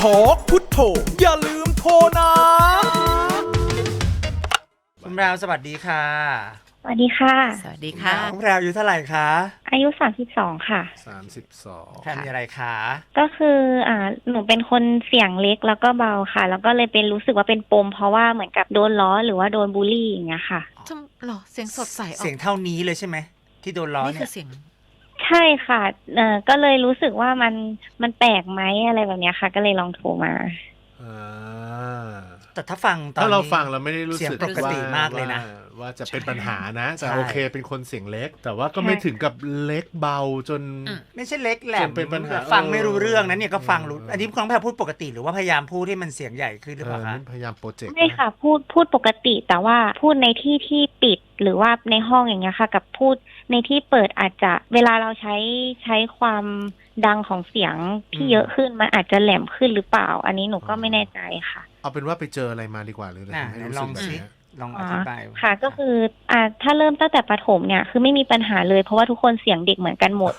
ทอกพุทโธอย่าลืมโทรนะ คุณแพรวสวัสดีค่ะสวัสดีค่ะ สวัสดีค่ะน้องแพรวอายุเท่าไหร่คะอายุ 32 ค่ะ สามสิบสองแพรมีอะไรคะก็คืออ่าหนูเป็นคนเสียงเล็กแล้วก็เบาค่ะ แล้วก็เลยเป็นรู้สึกว่าเป็นปม เพราะว่าเหมือนกับโดนล้อหรือว่าโดนบูลลี่อย่างเงี้ยค่ะ ทำหรอเสียงสดใสออกเสียงเท่านี้เลยใช่ไหมที่โดนล้อนี่เนี่คืยอเสียง ใช่ค่ะเอ่อก็เลยรู้สึกว่ามันมันแปลกไหมอะไรแบบเนี้ยค่ะ ก็เลยลองโทรมา อ่า แต่ถ้าฟังตอนถ้าเรานี้ฟังเราไม่ได้รู้เสียงสึกปกติว่มากเลยนะว่าว่าจะเป็นปัญหานะใช่แต่โอเคเป็นคนเสียงเล็ก แต่ว่าก็ไม่ถึงกับเล็กเบาจนอืมไม่ใช่เล็กแหลจมนเป็นปัญหาฟังไม่รู้เรื่องนะเนี่ยก็ฟังรู้เอออัอันนี้น้องแพรพูดปกติหรือว่าพยายามพูดให้มันเสียงใหญ่ขึ้นหรือเอเปอล่าคะนั่นพยายามโปรเจกต์ไม่ค่ะพูดพูดปกติแต่ว่าพูดในที่ที่ปิดหรือว่าในห้องอย่างเงี้ยค่ะ กับพูดในที่เปิดอาจจะเวลาเราใช้ใช้ความดังของเสียงที่เยอะขึ้นมันอาจจะแหลมขึ้นหรือเปล่า อันนี้หนูก็ไม่แน่ใจค่ะ เอาเป็นว่าไปเจออะไรมาดีกว่าหรืออะไรน่ะทำให้ไหนรู้ลสึอกงแบบสิเนี้ย ลองออ๋อธิบายค่ะ ก็คืออ่าถ้าเริ่มตั้งแต่ประถมเนี่ย คือไม่มีปัญหาเลย เพราะว่าทุกคนเสียงเด็กเหมือนกันหมด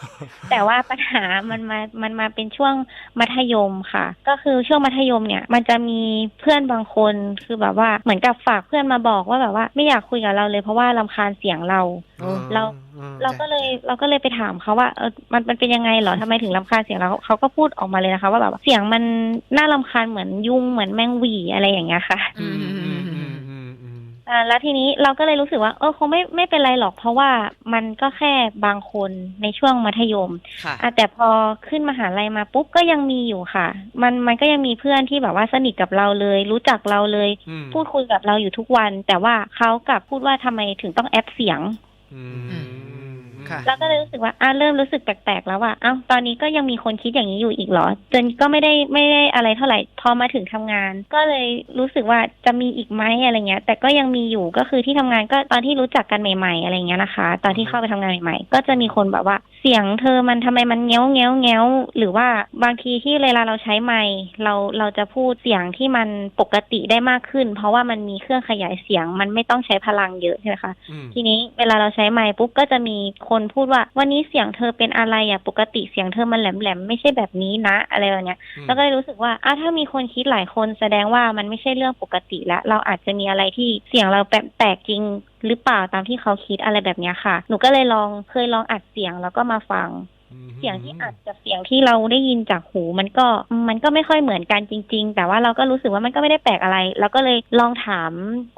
แต่ว่าปัญหามันมามันมาเป็นช่วงมัธยมค่ะ ก็คือช่วงมัธยมเนี่ย มันจะมีเพื่อนบางคนคือแบบว่าเหมือนกับฝากเพื่อนมาบอกว่าแบบว่าไม่อยากคุยกับเราเลยเพราะว่าลำคาญเสียงเราโอ้เราอืมเราก็เลยเราก็เลยไปถามเขาว่าเออมันมันเป็นยังไงเหรอทำไมถึงลำคาญเสียงเราเขาก็พูดออกมาเลยนะคะ ว่าแบบเสียงมันน่าลำคาญเหมือนยุงเหมือนแมงหวีอะไรอย่างเงี้ยค่ะ อื อืมอ่าแล้วทีนี้เราก็เลยรู้สึกว่า เออคงไม่ไม่เป็นไรหรอก เพราะว่ามันก็แค่บางคนในช่วงมัธยมค่ะ อะแต่พอขึ้นมหาลัยมาปุ๊บก็ยังมีอยู่ค่ะ มันมันก็ยังมีเพื่อนที่แบบว่าสนิทกับเราเลย รู้จักเราเลย อืมพูดคุยกับเราอยู่ทุกวัน แต่ว่าเขากลับพูดว่าทำไมถึงต้องแอปเสียง อืม ค่ะ แล้วก็เลยรู้สึกว่าอะเริ่มรู้สึกแปลกๆแล้วว่าอ้าวตอนนี้ก็ยังมีคนคิดอย่างนี้อยู่อีกเหรอ จนก็ไม่ได้ไม่ได้อะไรเท่าไหร่พอมาถึงทำงาน ก็เลยรู้สึกว่าจะมีอีกไหมอะไรเงี้ย แต่ก็ยังมีอยู่ก็คือที่ทำงานก็ตอนที่รู้จักกันใหม่ๆอะไรเงี้ยนะคะ ตอนที่เข้าไปทำงานใหม่ๆก็จะมีคนแบบว่าเสียงเธอมันทำไมมันเงี้ยวเงี้ยวเงี้ยวหรือว่าบางทีที่เวลาเราใช้ไมค์เราเราจะพูดเสียงที่มันปกติได้มากขึ้น เพราะว่ามันมีเครื่องขยายเสียงมันไม่ต้องใช้พลังเยอะใช่ไหมคะอืมทีนี้เวลาเราใช้ไมค์ปุ๊บก็จะมีคนพูดว่า วันนี้เสียงเธอเป็นอะไรอะปกติเสียงเธอมันแหลมๆไม่ใช่แบบนี้นะ อะไรแบบเนี้ยแล้วก็เลยรู้สึกว่าอ้าวถ้ามีคนคิดหลายคนแสดงว่ามันไม่ใช่เรื่องปกติแล้วเราอาจจะมีอะไรที่เสียงเราแปลกๆจริงหรือเปล่าตามที่เขาคิดอะไรแบบเนี้ยค่ะ หนูก็เลยลองเคยลองอัดเสียงแล้วก็มาฟัง เสียงที่อัดกับเสียงที่เราได้ยินจากหู มันก็มันก็ไม่ค่อยเหมือนกันจริง ๆ แต่ว่าเราก็รู้สึกว่ามันก็ไม่ได้แปลกอะไรแล้วก็เลยลองถาม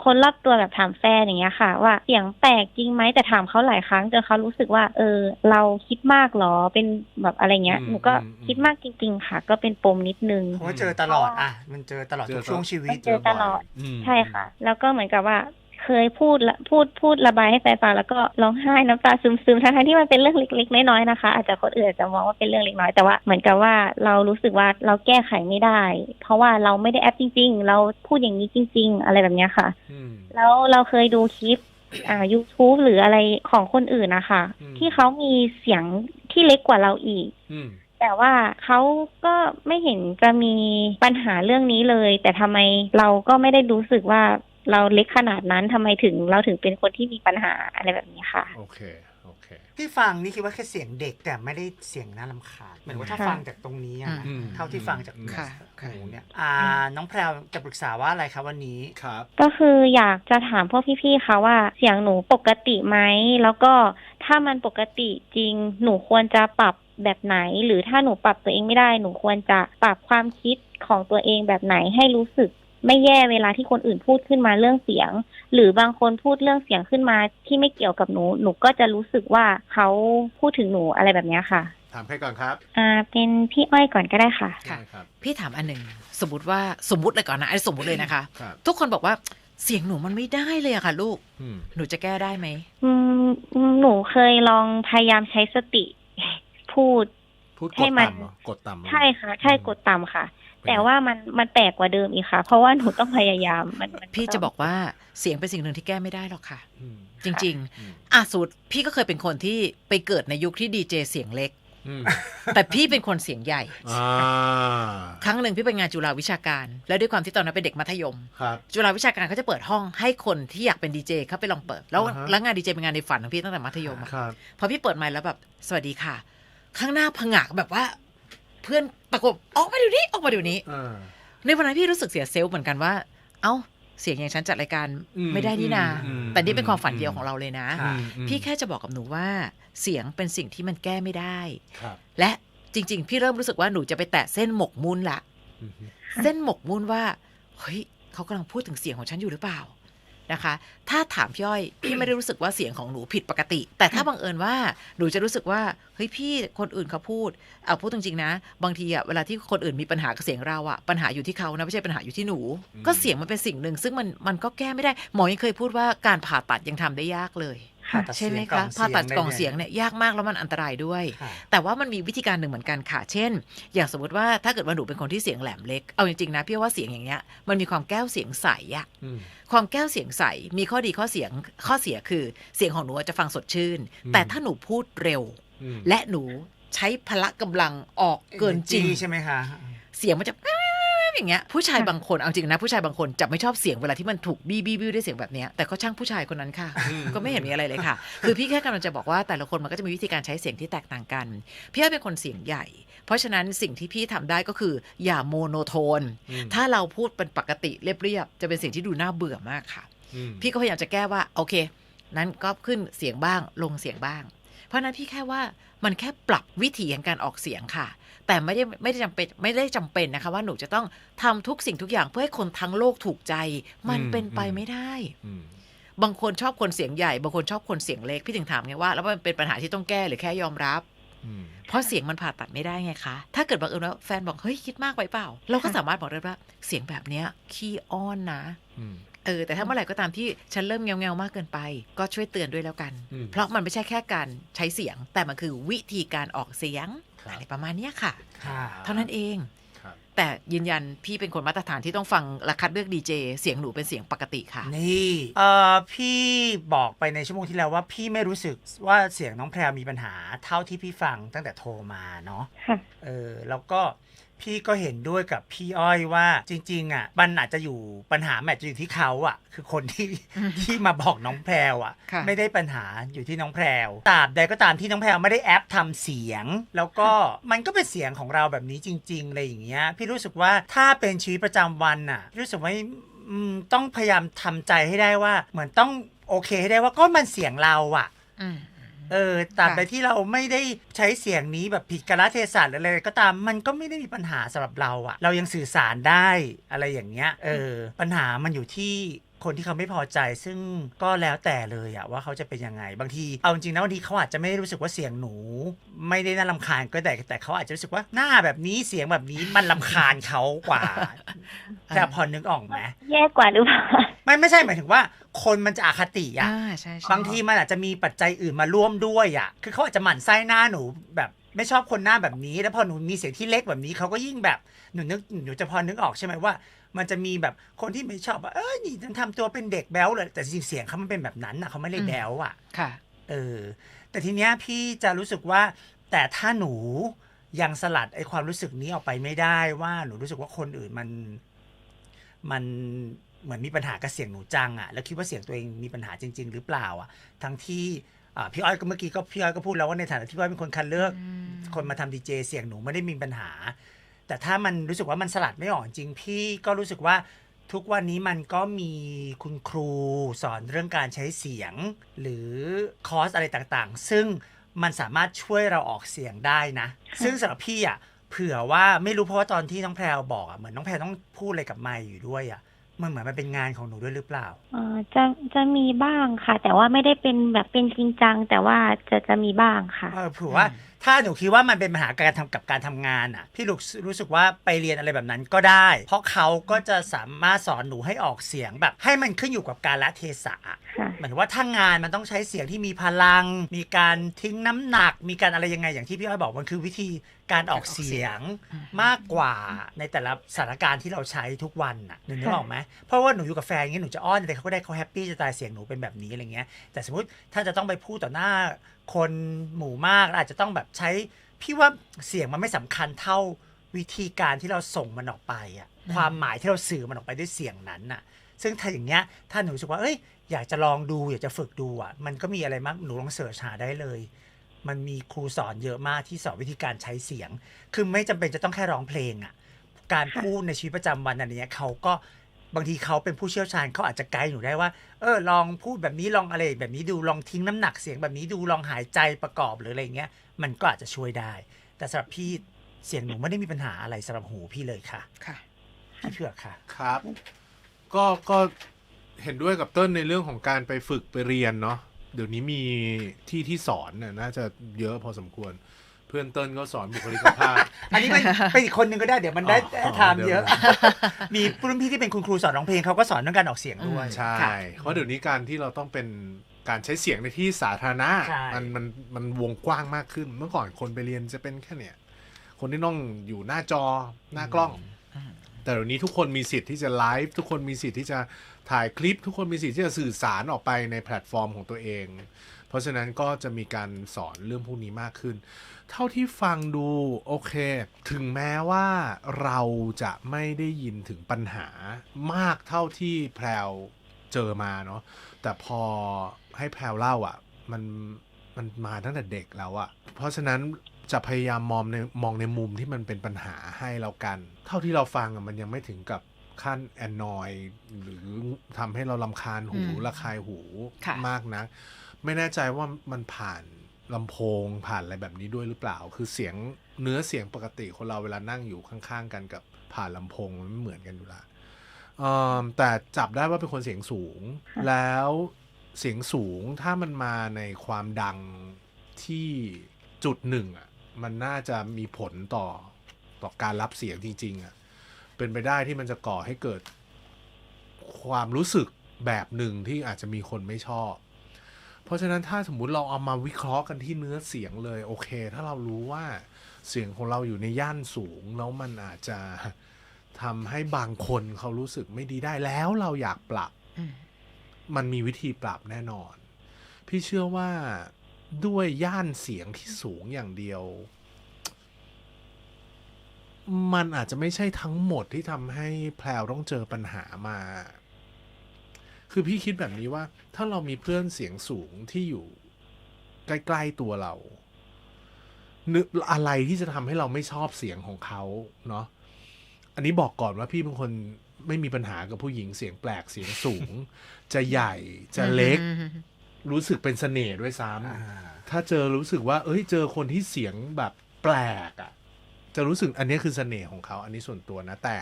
คนรอบตัวแบบถามแฟนอย่างเงี้ยค่ะ ว่าเสียงแปลกจริงไหมแต่ถามเขาหลายครั้งจนเขารู้สึกว่า เออ เราคิดมากเหรอเป็นแบบอะไรเงี้ยอืมหนูก็อืมคิดมากจริง ๆ ค่ะ ก็เป็นปมนิดนึงเพราะว่าเจอตลอดอะมันเจอตลอดทุกช่วงชีวิตเจอตลอดมใช่ค่ะ แล้วก็เหมือนกับว่า เคยพูดละพูดพูดระบายให้แฟนฟังแล้วก็ร้องไห้น้ำตาซึมๆทั้งๆที่มันเป็นเรื่องเล็กๆน้อยๆนะคะ อาจจะคนอื่นอาจจะมองว่าเป็นเรื่องเล็กน้อยแต่ว่าเหมือนกับว่าเรารู้สึกว่าเราแก้ไขไม่ได้ เพราะว่าเราไม่ได้แอปจริง ๆ เราพูดอย่างนี้จริง ๆ อะไรแบบเนี้ยค่ะอืมแล้วเราเคยดูคลิปอ่า YouTube หรืออะไรของคนอื่นนะคะอืมที่เขามีเสียงที่เล็กกว่าเราอีกอืมแต่ว่าเขาก็ไม่เห็นจะมีปัญหาเรื่องนี้เลย แต่ทำไมเราก็ไม่ได้รู้สึกว่า เราเล็กขนาดนั้นทำไมถึงเราถึงเป็นคนที่มีปัญหาอะไรแบบนี้ค่ะ โอเคโอเคที่ฟังนี่คิดว่าแค่เสียงเด็กแต่ไม่ได้เสียงน่ารำคาญเหมือนว่าถ้าค่ะฟังจากตรงนี้อะนะอืมเท่าที่ฟังจากค่ะค่ะหูเนี่ยอ่า น้องแพรวจะปรึกษาว่าอะไรครับวันนี้ครับ ก็คืออยากจะถามพวกพี่ๆค่ะว่าเสียงหนูปกติไหมแล้วก็ถ้ามันปกติจริงหนูควรจะปรับแบบไหน หรือถ้าหนูปรับตัวเองไม่ได้หนูควรจะปรับความคิดของตัวเองแบบไหนให้รู้สึก ไม่แย่เวลาที่คนอื่นพูดขึ้นมาเรื่องเสียง หรือบางคนพูดเรื่องเสียงขึ้นมาที่ไม่เกี่ยวกับหนู หนูก็จะรู้สึกว่าเขาพูดถึงหนูอะไรแบบเนี้ยค่ะ ถามใครก่อนครับอ่าเป็นพี่อ้อยก่อนก็ได้ค่ะ ค่ะ ได้ครับพี่ถามอันหนึ่งสมมติว่าสมมติเลยก่อนนะไอ้สมมติเลยนะคะ ครับทุกคนบอกว่าเสียงหนูมันไม่ได้เลยอะค่ะ ลูกอืมหนูจะแก้ได้ไหมอืมหนูเคยลองพยายามใช้สติ พูด พูดกให้ดมัน ต่ำเหรอกดต่ำเหรอ ใช่ค่ะ ใช่กดต่ำค่ะเป็นไง แต่ว่ามันมันแปลกกว่าเดิมอีกค่ะ เพราะว่าหนูต้องพยายามมันมันพี่จะบอกว่าเสียงเป็นสิ่งหนึ่งที่แก้ไม่ได้หรอกค่ะอืมจริงอืมๆอะสูตรพี่ก็เคยเป็นคนที่ไปเกิดในยุคที่ดีเจเสียงเล็กอืมแต่พี่เป็นคนเสียงใหญ่อ่าครั้งหนึ่งพี่ไปงานจุฬาวิชาการ แล้วด้วยความที่ตอนนั้นเป็นเด็กมัธยมครับจุฬาวิชาการเขาจะเปิดห้องให้คนที่อยากเป็นดีเจเข้าไปลองเปิด แล้วอ่าฮะแล้วงานดีเจเป็นงานในฝันของพี่ตั้งแต่มัธยมอะครับพอพี่เปิดไมค์แล้วแบบสวัสดีค่ะ ข้างหน้าผงะแบบว่า เพื่อนตะโกนออกมาเดี๋ยวนี้ออกมาเดี๋ยวนี้เออในวันนั้นพี่รู้สึกเสียเซลล์เหมือนกันว่า เอ้าเสียงอย่างฉันจัดรายการอืมไม่ได้นี่นา อืมแต่นี่เป็นความฝันอืมเดียวของเราเลยนะอืมอืม พี่แค่จะบอกกับหนูว่า เสียงเป็นสิ่งที่มันแก้ไม่ได้ ครับและจริง ๆ พี่เริ่มรู้สึกว่าหนูจะไปแตะเส้นหมกมุ่นละ อืมเส้นหมกมุ่นว่า เฮ้ยเขากำลังพูดถึงเสียงของฉันอยู่หรือเปล่า นะคะ ถ้าถามพี่อ้อยพี่ไม่ได้รู้สึกว่าเสียงของหนูผิดปกติ แต่ถ้าบังเอิญว่าหนูจะรู้สึกว่าเฮ้ยพี่คนอื่นเขาพูดเอาพูดจริงๆนะ บางทีอะเวลาที่คนอื่นมีปัญหากับเสียงเราอะปัญหาอยู่ที่เขานะไม่ใช่ปัญหาอยู่ที่หนู ก็เสียงมันเป็นสิ่งหนึ่ง ซึ่งมันมันก็แก้ไม่ได้หมอยังเคยพูดว่าการผ่าตัดยังทำได้ยากเลย ผ่าตัดใช่ไหมเสียงคะกล่องเสียงผ่าตัดได้กล่องไงเสียงเนี่ยยากมากแล้วมันอันตรายด้วยค่ะแต่ว่ามันมีวิธีการหนึ่งเหมือนกันค่ะ เช่น อย่างสมมติว่าถ้าเกิดว่าหนูเป็นคนที่เสียงแหลมเล็ก เอาจริงๆนะพี่ว่าเสียงอย่างเงี้ย มันมีความแก้วเสียงใสอะอืมความแก้วเสียงใส มีข้อดีข้อเสียง ข้อเสียคือเสียงของหนูจะฟังสดชื่นอืมแต่ถ้าหนูพูดเร็วอืมและหนูใช้พละกำลังออกเกินจริงใช่ไหมคะ เสียงมันจะ อย่างเงี้ยผู้ชายบางคนเอาจริงนะผู้ชายบางคนจะไม่ชอบเสียงเวลาที่มันถูกบี้บี้บี้ด้วยเสียงแบบเนี้ยแต่ก็ช่างผู้ชายคนนั้นค่ะ ก็ไม่เห็นมีอะไรเลยค่ะ คือพี่แค่กำลังจะบอกว่าแต่ละคนมันก็จะมีวิธีการใช้เสียงที่แตกต่างกันพี่อ้อยเป็นคนเสียงใหญ่ เพราะฉะนั้นสิ่งที่พี่ทำได้ก็คืออย่าโมโนโทนอืมถ้าเราพูดเป็นปกติเรียบๆจะเป็นสิ่งที่ดูน่าเบื่อมากค่ะอืมพี่ก็พยายามจะแก้ว่าโอเค นั้นก็ขึ้นเสียงบ้างลงเสียงบ้าง เพราะฉะนั้นพี่แค่ว่ามันแค่ปรับวิธีแห่งการออกเสียงค่ะ แต่ไม่ได้ไม่ได้จำเป็นไม่ได้จำเป็นนะคะ ว่าหนูจะต้องทำทุกสิ่งทุกอย่างเพื่อให้คนทั้งโลกถูกใจ มันอืมเป็นไปอืมไม่ได้อืมบางคนชอบคนเสียงใหญ่ บางคนชอบคนเสียงเล็กพี่ถึงถามไงว่าแล้วมันเป็นปัญหาที่ต้องแก้หรือแค่ยอมรับอืมเพราะเสียงมันผ่าตัดไม่ได้ไงคะ ถ้าเกิดบังเอิญว่าแฟนบอกเฮ้ยคิดมากไปเปล่า เราก็สามารถบอกได้ว่าเสียงแบบเนี้ยขี้อ้อนนะอืม เออแต่ถ้าเมื่อไหร่ก็ตามที่ฉันเริ่มเงาเงาๆมากเกินไป ก็ช่วยเตือนด้วยแล้วกัน อืม เพราะมันไม่ใช่แค่การใช้เสียง แต่มันคือวิธีการออกเสียงครับ อะไรประมาณเนี้ยค่ะ ค่ะเท่านั้นเอง ครับ แต่ยืนยันพี่เป็นคนมาตรฐานที่ต้องฟังและคัดเลือกดีเจเสียงหนูเป็นเสียงปกติค่ะ นี่เอ่อพี่บอกไปในชั่วโมงที่แล้วว่าพี่ไม่รู้สึกว่าเสียงน้องแพรวมีปัญหาเท่าที่พี่ฟังตั้งแต่โทรมาเนาะค่ะ เออแล้วก็ พี่ก็เห็นด้วยกับพี่อ้อยว่าจริง ๆ อะมันอาจจะอยู่ปัญหาแมทจะอยู่ที่เขาอะ คือคนที่ที่มาบอกน้องแพรวอะ ค่ะ ไม่ได้ปัญหาอยู่ที่น้องแพรวตราบใดก็ตามที่น้องแพรวไม่ได้แอปทำเสียง แล้วก็มันก็เป็นเสียงของเราแบบนี้จริงๆอะไรอย่างเงี้ยพี่รู้สึกว่าถ้าเป็นชีวิตประจำวันอะพี่รู้สึกว่าอืมต้องพยายามทำใจให้ได้ว่า เหมือนต้องโอเคให้ได้ว่าก็มันเสียงเราอะ อืม เออตราบค่ะใดที่เราไม่ได้ใช้เสียงนี้แบบผิดกาลเทศะหรืออะไรก็ตามมันก็ไม่ได้มีปัญหาสำหรับเราอะเรายังสื่อสารได้อะไรอย่างเงี้ยเออปัญหามันอยู่ที่คนที่เขาไม่พอใจซึ่งก็แล้วแต่เลยอะว่าเขาจะเป็นยังไง บางทีเอาจริงๆนะบางทีเขาอาจจะไม่ได้รู้สึกว่าเสียงหนู ไม่ได้น่ารำคาญก็ได้แต่เขาอาจจะรู้สึกว่าหน้าแบบนี้เสียงแบบนี้มันลำคาญเขากว่าแต่พอนึกออกไหมแย่กว่าหรือเปล่า ไม่ไม่ใช่หมายถึงว่า คนมันจะอคติอะอ่าใช่ใช่บางทีมันอาจจะมีปัจจัยอื่นมาร่วมด้วยอะ คือเขาอาจจะหมั่นไส้หน้าหนูแบบไม่ชอบคนหน้าแบบนี้ แล้วพอหนูมีเสียงที่เล็กแบบนี้เขาก็ยิ่งแบบหนูนึกหนูจะพอนึกออกใช่ไหมว่า มันจะมีแบบคนที่ไม่ชอบว่าเออนี่ฉันทำตัวเป็นเด็กแบ๊วเลยแต่จริงๆเสียงเขามันเป็นแบบนั้นอะเขาไม่ได้แบ๊วอะค่ะเออแต่ทีเนี้ยพี่จะรู้สึกว่า แต่ถ้าหนูยังสลัดไอ้ความรู้สึกนี้ออกไปไม่ได้ว่าหนูรู้สึกว่าคนอื่นมันมัน เหมือนมีปัญหากับเสียงหนูจังอะแล้วคิดว่าเสียงตัวเองมีปัญหาจริง ๆ หรือเปล่าอะทั้งที่อ่าพี่อ้อยก็เมื่อกี้ก็พี่อ้อยก็พูดแล้วว่าในฐานะที่พี่อ้อยเป็นคนคัดเลือกอืมคนมาทำดีเจเสียงหนูไม่ได้มีปัญหา แต่ถ้ามันรู้สึกว่ามันสลัดไม่ออกจริงพี่ก็รู้สึกว่าทุกวันนี้มันก็มีคุณครูสอนเรื่องการใช้เสียง หรือคอร์สอะไรต่างๆ ซึ่งมันสามารถช่วยเราออกเสียงได้นะ ซึ่งสำหรับพี่อะเผื่อว่าไม่รู้เพราะว่าตอนที่น้องแพรวบอกอะเหมือนน้องแพรวต้องพูดอะไรกับไมค์อยู่ด้วยอะ มันเหมือนมันเป็นงานของหนูด้วยหรือเปล่า เอ่อจะจะมีบ้างค่ะ แต่ว่าไม่ได้เป็นแบบเป็นจริงจัง แต่ว่าจะจะมีบ้างค่ะ เออเผื่อว่า ถ้าหนูคิดว่ามันเป็นปัญหาการทำกับการทำงานอะ พี่ลูกรู้สึกว่าไปเรียนอะไรแบบนั้นก็ได้ เพราะเขาก็จะสามารถสอนหนูให้ออกเสียงแบบ ให้มันขึ้นอยู่กับการละเทศะอะค่ะหมายถึงว่าถ้างานมันต้องใช้เสียงที่มีพลัง มีการทิ้งน้ำหนัก มีการอะไรยังไงอย่างที่พี่อ้อยบอกมันคือวิธีการออกเสียงมากกว่าในแต่ละสถานการณ์ที่เราใช้ทุกวันน่ะหนูนึกออกไหมเพราะว่าหนูอยู่กับแฟนอย่างเงี้ยหนูจะอ้อนแต่เขาก็ได้เขาแฮปปี้จะตายเสียงหนูเป็นแบบนี้อะไรเงี้ยแต่สมมติถ้าจะต้องไปพูดต่อหน้าคนหมู่มากอาจจะต้องแบบใช้พี่ว่าเสียงมันไม่สำคัญเท่าวิธีการที่เราส่งมันออกไปอะความหมายที่เราสื่อมันออกไปด้วยเสียงนั้นน่ะ ซึ่งถ้าอย่างเงี้ยถ้าหนูรู้สึกว่าเอ้ยอยากจะลองดูอยากจะฝึกดูอะมันก็มีอะไรมากหนูลองเสิร์ชหาได้เลย มันมีครูสอนเยอะมากที่สอนวิธีการใช้เสียง คือไม่จำเป็นจะต้องแค่ร้องเพลงอะ่ะการพูดในชีวิตประจำวันอันเนี้ยเขาก็ บางทีเขาเป็นผู้เชี่ยวชาญเขาอาจจะไกด์หนูได้ว่า เออลองพูดแบบนี้ลองอะไรแบบนี้ดูลองทิ้งน้ำหนักเสียงแบบนี้ดูลองหายใจประกอบหรืออะไรเงี้ย มันก็อาจจะช่วยได้ แต่สำหรับพี่เสียงหนูไม่ได้มีปัญหาอะไรสำหรับหูพี่เลยค่ะค่ะพี่เผือกค่ะครับ ก็ก็เห็นด้วยกับเต้นในเรื่องของการไปฝึกไปเรียนเนาะเดี๋ยวนี้มีที่ที่สอนน่ะน่าจะเยอะพอสมควรเพื่อนเต้นก็สอนบุคลิกภาพ อันนี้เป็นเป็นอีกคนหนึ่งก็ได้เดี๋ยวมันได้อ๋อ ไทม์เยอะ มีรุ่นพี่ที่เป็นคุณครูสอนร้องเพลงเขาก็สอนเรื่องการออกเสียงด้วย ใช่ค่ะเพราะเดี๋ยวนี้การที่เราต้องเป็นการใช้เสียงในที่สาธารณะใช่ มันมันมันวงกว้างมากขึ้นเมื่อก่อนคนไปเรียนจะเป็นแค่เนี่ยคนที่ต้องอยู่หน้าจอหน้ากล้องแต่เดี๋ยวนี้ทุกคนมีสิทธิ์ที่จะไลฟ์ทุกคนมีสิทธิ์ที่จะถ่ายคลิป ทุกคนมีสิทธิ์ที่จะสื่อสารออกไปในแพลตฟอร์มของตัวเอง เพราะฉะนั้นก็จะมีการสอนเรื่องพวกนี้มากขึ้น เท่าที่ฟังดูโอเค ถึงแม้ว่าเราจะไม่ได้ยินถึงปัญหามากเท่าที่แพรวเจอมาเนาะแต่พอให้แพรวเล่าอะ่ะ มันมันมาตั้งแต่เด็กแล้วอะ่ะ เพราะฉะนั้นจะพยายามมองในมองในมุมที่มันเป็นปัญหาให้แล้วกัน เท่าที่เราฟังอะมันยังไม่ถึงกับ ขั้นแอนนอยหรือทำให้เราลำคาญหูอืมระคายหูค่ะมากนักไม่แน่ใจว่ามันผ่านลำโพงผ่านอะไรแบบนี้ด้วยหรือเปล่า คือเสียงเนื้อเสียงปกติคนเราเวลานั่งอยู่ข้างๆ กันกับผ่านลำโพงมันไม่เหมือนกันอยู่และเอิ่มแต่จับได้ว่าเป็นคนเสียงสูง แล้วเสียงสูงถ้ามันมาในความดังที่จุดหนึ่งอะมันน่าจะมีผลต่อต่อการรับเสียงจริง ๆอะ เป็นไปได้ที่มันจะก่อให้เกิดความรู้สึกแบบหนึ่งที่อาจจะมีคนไม่ชอบ เพราะฉะนั้นถ้าสมมุติเราเอามาวิเคราะห์กันที่เนื้อเสียงเลยโอเค ถ้าเรารู้ว่าเสียงของเราอยู่ในย่านสูง แล้วมันอาจจะทำให้บางคนเขารู้สึกไม่ดีได้แล้วเราอยากปรับอืมมันมีวิธีปรับแน่นอน พี่เชื่อว่าด้วยย่านเสียงที่สูงอย่างเดียว มันอาจจะไม่ใช่ทั้งหมดที่ทำให้แพลวต้องเจอปัญหามา คือพี่คิดแบบนี้ว่า ถ้าเรามีเพื่อนเสียงสูงที่อยู่ ใกล้ ๆ ตัวเรานึกอะไรที่จะทำให้เราไม่ชอบเสียงของเขาเนาะอันนี้บอกก่อนว่าพี่เป็นคนไม่มีปัญหากับผู้หญิงเสียงแปลกเสียงสูง จะใหญ่จะเล็ก รู้สึกเป็นเสน่ห์ด้วยซ้ำถ้าเจอรู้สึกว่า เอ้ย เจอคนที่เสียงแบบแปลกอะ่ะ จะรู้สึกอันนี้คือเสน่ห์ของเขาอันนี้ส่วนตัวนะ แต่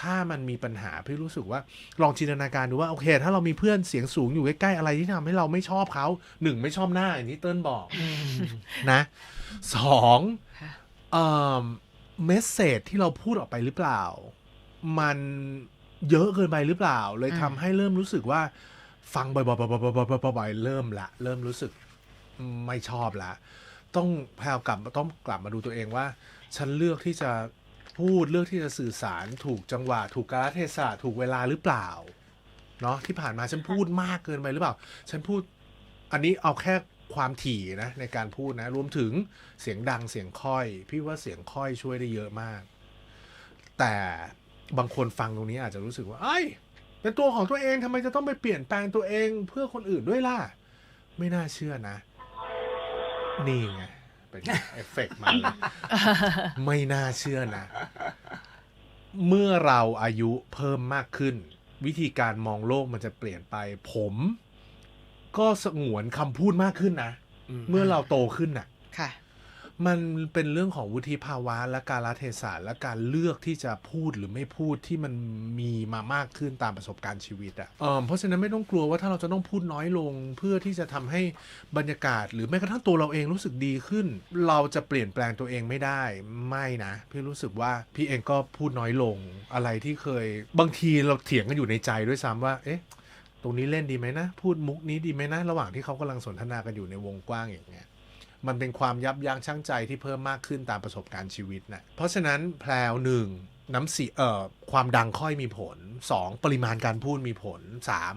ถ้ามันมีปัญหาพี่รู้สึกว่าลองจินตนาการดูว่าโอเค ถ้าเรามีเพื่อนเสียงสูงอยู่ใกล้ๆอะไรที่ทำให้เราไม่ชอบเขาหนึ่งไม่ชอบหน้าอย่างที่เติ้ลบอกนะสองค่ะเอ่อเมสเซจที่เราพูดออกไปหรือเปล่า มันเยอะเกินไปหรือเปล่า เลยอืมทำให้เริ่มรู้สึกว่า ฟังบ่อยๆบ่อยๆบ่อยๆเริ่มละ เริ่มรู้สึกไม่ชอบละ ต้องแพลวกลับต้องกลับมาดูตัวเองว่า ฉันเลือกที่จะพูดเลือกที่จะสื่อสารถูกจังหวะ ถูกกาลเทศะถูกเวลาหรือเปล่าเนาะที่ผ่านมาฉันพูดมากเกินไปหรือเปล่า ฉันพูดอันนี้เอาแค่ความถี่นะในการพูดนะ รวมถึงเสียงดังเสียงค่อย พี่ว่าเสียงค่อยช่วยได้เยอะมาก แต่บางคนฟังตรงนี้อาจจะรู้สึกว่าเอ้เป็นตัวของตัวเองทำไมจะต้องไปเปลี่ยนแปลงตัวเองเพื่อคนอื่นด้วยล่ะ ไม่น่าเชื่อนะ นี่ไง เป็นเอฟเฟกต์มาเลยไม่น่าเชื่อนะ เมื่อเราอายุเพิ่มมากขึ้น วิธีการมองโลกมันจะเปลี่ยนไป ผม ก็สงวนคำพูดมากขึ้นนะ เมื่อเราโตขึ้นน่ะ ค่ะ มันเป็นเรื่องของวุฒิภาวะและการละเทศะและการเลือกที่จะพูดหรือไม่พูดที่มันมีมามากขึ้นตามประสบการณ์ชีวิตอะ่ะเเพราะฉะนั้นไม่ต้องกลัวว่าถ้าเราจะต้องพูดน้อยลง เพื่อที่จะทำให้บรรยากาศ หรือแม้กระทั่งตัวเราเองรู้สึกดีขึ้น เราจะเปลี่ยนแปลงตัวเองไม่ได้ไม่นะพี่รู้สึกว่าพี่เองก็พูดน้อยลงอะไรที่เคย บางทีเราเถียงกันอยู่ในใจด้วยซ้ำว่าเอ๊ะตรงนี้เล่นดีไหมนะ พูดมุกนี้ดีไหมนะ ระหว่างที่เขากำลังสนทนากันอยู่ในวงกว้างอย่างเงี้ย มันเป็นความยับยั้งชั่งใจที่เพิ่มมากขึ้นตามประสบการณ์ชีวิตนะเพราะฉะนั้นแพลวหนึ่งน้ำเสียเอ่อความดังค่อยมีผลสองปริมาณการพูดมีผลสาม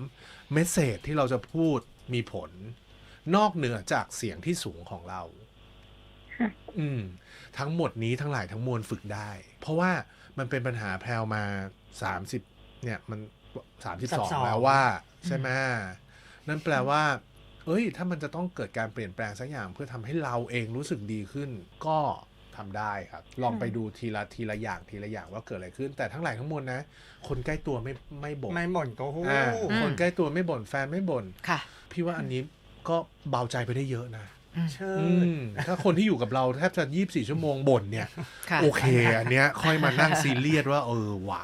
เมสเซจที่เราจะพูดมีผล นอกเหนือจากเสียงที่สูงของเราค่ะอืม ทั้งหมดนี้ทั้งหลายทั้งมวลฝึกได้ เพราะว่ามันเป็นปัญหาแพลวมาสามสิบเนี่ยมันสามสิบสอง32แล้วว่า ใช่ไหมนั่นแปลว่า เอ้ย ถ้ามันจะต้องเกิดการเปลี่ยนแปลงสักอย่างเพื่อทำให้เราเองรู้สึกดีขึ้น ก็ทำได้ครับ ลองไปดูทีละทีละอย่างทีละอย่างว่าเกิดอะไรขึ้น แต่ทั้งหลายทั้งมวลนะ คนใกล้ตัวไม่ไม่บ่นไม่หม่นก็หู้อ่าอืมคนใกล้ตัวไม่บ่นแฟนไม่บ่นค่ะ พี่ว่าอันนี้ก็เบาใจไปได้เยอะนะเชิอืญมถ้าคนที่อยู่กับเราแทบจะยี่บสี่ชั่วโมงบ่นเนี่ยค่ะโอเค อันเนี้ยค่อยมานั่งซีเรียสว่า เออว่ะ